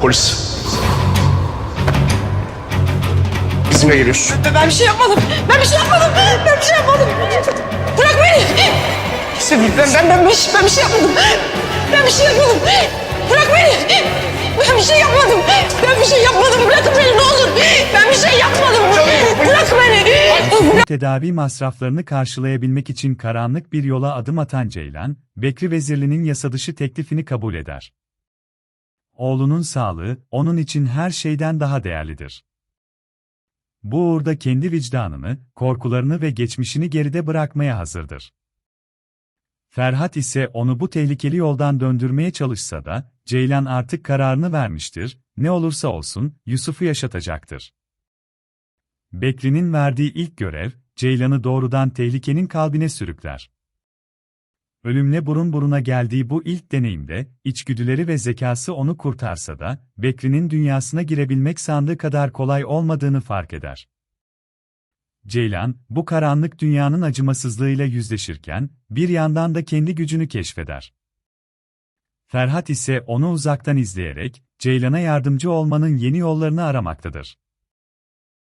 Polis. Bizimle geliyorsun. Ben, ben bir şey yapmadım. Ben bir şey yapmadım. Ben bir şey yapmadım. Bırak beni. Ben, ben, ben, bir, şey- ben bir şey yapmadım. Ben bir şey yapmadım. Bırak beni. Ben bir şey yapmadım. Ben bir şey yapmadım. Bırakın beni ne olur. Ben bir şey yapmadım. Bırak beni. Tedavi masraflarını karşılayabilmek için karanlık bir yola adım atan Ceylan, Bekri Vezirli'nin yasadışı teklifini kabul eder. Oğlunun sağlığı, onun için her şeyden daha değerlidir. Bu uğurda kendi vicdanını, korkularını ve geçmişini geride bırakmaya hazırdır. Ferhat ise onu bu tehlikeli yoldan döndürmeye çalışsa da, Ceylan artık kararını vermiştir, ne olursa olsun, Yusuf'u yaşatacaktır. Bekri'nin verdiği ilk görev, Ceylan'ı doğrudan tehlikenin kalbine sürükler. Ölümle burun buruna geldiği bu ilk deneyimde, içgüdüleri ve zekası onu kurtarsa da, Bekri'nin dünyasına girebilmek sandığı kadar kolay olmadığını fark eder. Ceylan, bu karanlık dünyanın acımasızlığıyla yüzleşirken, bir yandan da kendi gücünü keşfeder. Ferhat ise onu uzaktan izleyerek, Ceylan'a yardımcı olmanın yeni yollarını aramaktadır.